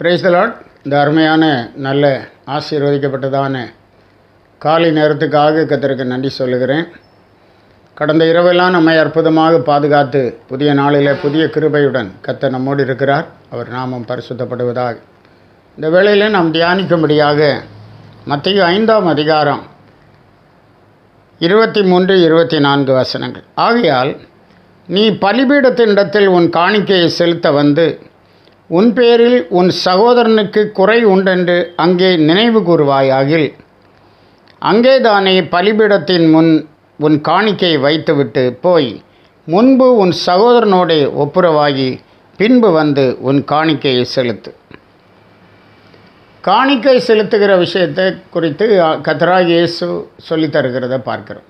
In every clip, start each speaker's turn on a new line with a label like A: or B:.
A: Praise the Lord இந்த அருமையான நல்ல ஆசீர்வதிக்கப்பட்டதான காலை நேரத்துக்காக கத்தருக்கு நன்றி சொல்லுகிறேன். கடந்த இரவெல்லாம் நம்மை அற்புதமாக பாதுகாத்து புதிய நாளில் புதிய கிருபையுடன் கத்த நம்மோடு இருக்கிறார். அவர் நாமம் பரிசுத்தப்படுவதாக. இந்த வேளையில் நாம் தியானிக்கும்படியாக மத்திய ஐந்தாம் அதிகாரம் இருபத்தி மூன்று இருபத்தி நான்கு வசனங்கள். ஆகையால் நீ பலிபீடத்தினிடத்தில் உன் காணிக்கையை செலுத்த வந்து உன் பேரில் உன் சகோதரனுக்கு குறை உண்டென்று அங்கே நினைவு கூறுவாயாகில் அங்கேதானே பலிபீடத்தின் முன் உன் காணிக்கை வைத்துவிட்டு போய் முன்பு உன் சகோதரனோடே ஒப்புரவாகி பின்பு வந்து உன் காணிக்கையை செலுத்து. காணிக்கை செலுத்துகிற விஷயத்தை குறித்து கத்தராக இயேசு சொல்லித் தருகிறத பார்க்கிறோம்.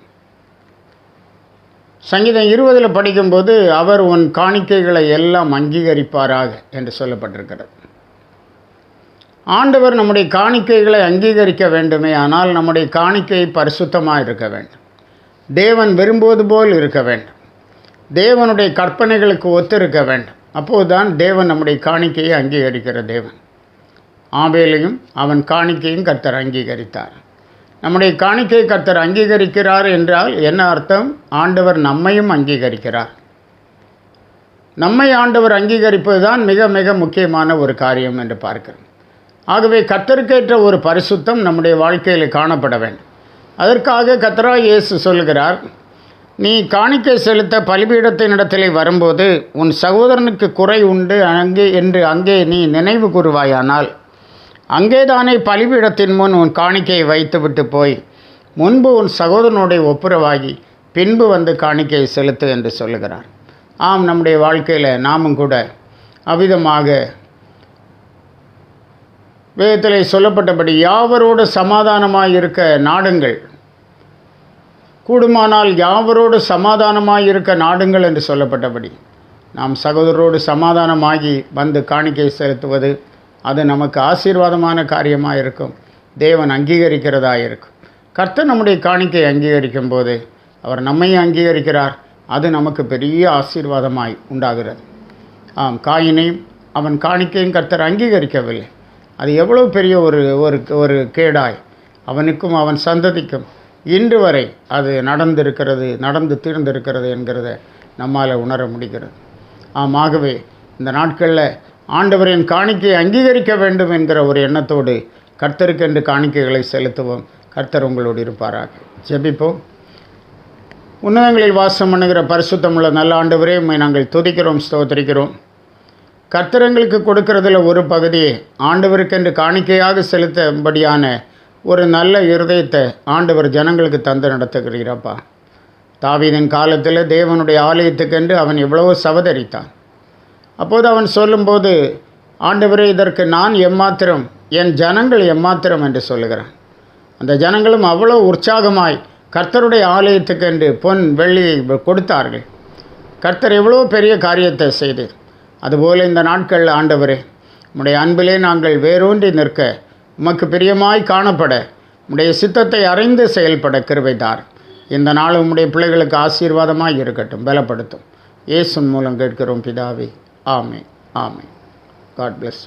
A: சங்கீதம் இருபதில் படிக்கும்போது அவர் உன் காணிக்கைகளை எல்லாம் அங்கீகரிப்பாராக என்று சொல்லப்பட்டிருக்கிறது. ஆண்டவர் நம்முடைய காணிக்கைகளை அங்கீகரிக்க வேண்டுமே ஆனால் நம்முடைய காணிக்கை பரிசுத்தமாக இருக்க வேண்டும். தேவன் விரும்புவது போல் இருக்க வேண்டும். தேவனுடைய கற்பனைகளுக்கு ஒத்திருக்க வேண்டும். அப்போதுதான் தேவன் நம்முடைய காணிக்கையை அங்கீகரிக்கிற தேவன். ஆவேலையும் அவன் காணிக்கையும் கர்த்தர் அங்கீகரித்தார். நம்முடைய காணிக்கை கர்த்தர் அங்கீகரிக்கிறார் என்றால் என்ன அர்த்தம்? ஆண்டவர் நம்மையும் அங்கீகரிக்கிறார். நம்மை ஆண்டவர் அங்கீகரிப்பது தான் மிக மிக முக்கியமான ஒரு காரியம் என்று பார்க்கிறோம். ஆகவே கத்தருக்கேற்ற ஒரு பரிசுத்தம் நம்முடைய வாழ்க்கையில் காணப்பட வேண்டும். அதற்காக கத்தரா இயேசு சொல்கிறார் நீ காணிக்கை செலுத்த பலிபீடத்தின் இடத்திலே வரும்போது உன் சகோதரனுக்கு குறை உண்டு அங்கே என்று அங்கே நீ நினைவு கூறுவாயானால் அங்கேதானே பலிபீடத்தின் முன் உன் காணிக்கையை வைத்துவிட்டு போய் முன்பு உன் சகோதரனுடைய ஒப்புரவாகி பின்பு வந்து காணிக்கையை செலுத்து என்று சொல்லுகிறார். ஆம் நம்முடைய வாழ்க்கையில் நாமும் கூட அவ்விதமாக வேதத்தில் சொல்லப்பட்டபடி யாவரோடு சமாதானமாக இருக்க நாடுங்கள். கூடுமானால் யாவரோடு சமாதானமாக இருக்க நாடுங்கள் என்று சொல்லப்பட்டபடி நாம் சகோதரரோடு சமாதானமாகி வந்து காணிக்கை செலுத்துவது அது நமக்கு ஆசீர்வாதமான காரியமாக இருக்கும் தேவன் அங்கீகரிக்கிறதா இருக்கும் கர்த்தர் நம்முடைய காணிக்கை அங்கீகரிக்கும் போது அவர் நம்மையும் அங்கீகரிக்கிறார். அது நமக்கு பெரிய ஆசீர்வாதமாய் உண்டாகிறது. ஆம் காயினையும் அவன் காணிக்கையும் கர்த்தர் அங்கீகரிக்கவில்லை. அது எவ்வளோ பெரிய ஒரு ஒரு ஒரு கேடாய். அவனுக்கும் அவன் சந்ததிக்கும் இன்று வரை அது நடந்திருக்கிறது நடந்து தீர்ந்திருக்கிறது என்கிறத நம்மால் உணர முடிகிறது. ஆம் ஆகவே இந்த நாட்களில் ஆண்டவரின் காணிக்கையை அங்கீகரிக்க வேண்டும் என்கிற ஒரு எண்ணத்தோடு கர்த்தருக்கென்று காணிக்கைகளை செலுத்துவோம். கர்த்தர் உங்களோடு இருப்பாராக. ஜெபிப்போம். உன்னதங்களில் வாசம் பண்ணுகிற பரிசுத்தமுள்ள நல்ல ஆண்டவரே உண்மை நாங்கள் துதிக்கிறோம் ஸ்தோத்திரிக்கிறோம். கர்த்தரங்களுக்கு கொடுக்கறதில் ஒரு பகுதியை ஆண்டவருக்கென்று காணிக்கையாக செலுத்தும்படியான ஒரு நல்ல இருதயத்தை ஆண்டவர் ஜனங்களுக்கு தந்து நடத்துகிறீரப்பா தாவீதின் காலத்தில் தேவனுடைய ஆலயத்துக்கென்று அவன் எவ்வளவோ சவதரித்தான் அப்போது அவன் சொல்லும்போது ஆண்டவரே இதற்கு நான் எம்மாத்திரம் என் ஜனங்கள் எம்மாத்திரம் என்று சொல்லுகிறான். அந்த ஜனங்களும் அவ்வளோ உற்சாகமாய் கர்த்தருடைய ஆலயத்துக்கு என்று பொன் வெள்ளியை கொடுத்தார்கள். கர்த்தர் எவ்வளோ பெரிய காரியத்தை செய்து அதுபோல் இந்த நாட்களில் ஆண்டவரே உம்முடைய அன்பிலே நாங்கள் வேரூன்றி நிற்க உமக்கு பிரியமாய் காணப்பட உம்முடைய சித்தத்தை அறிந்து செயல்பட கிருவைதார் இந்த நாள் உம்முடைய பிள்ளைகளுக்கு ஆசீர்வாதமாக இருக்கட்டும் பலப்படுத்தும். இயேசுன் மூலம் கேட்கிறோம் பிதாவே ஆமே ஆமே காட் பிளஸ்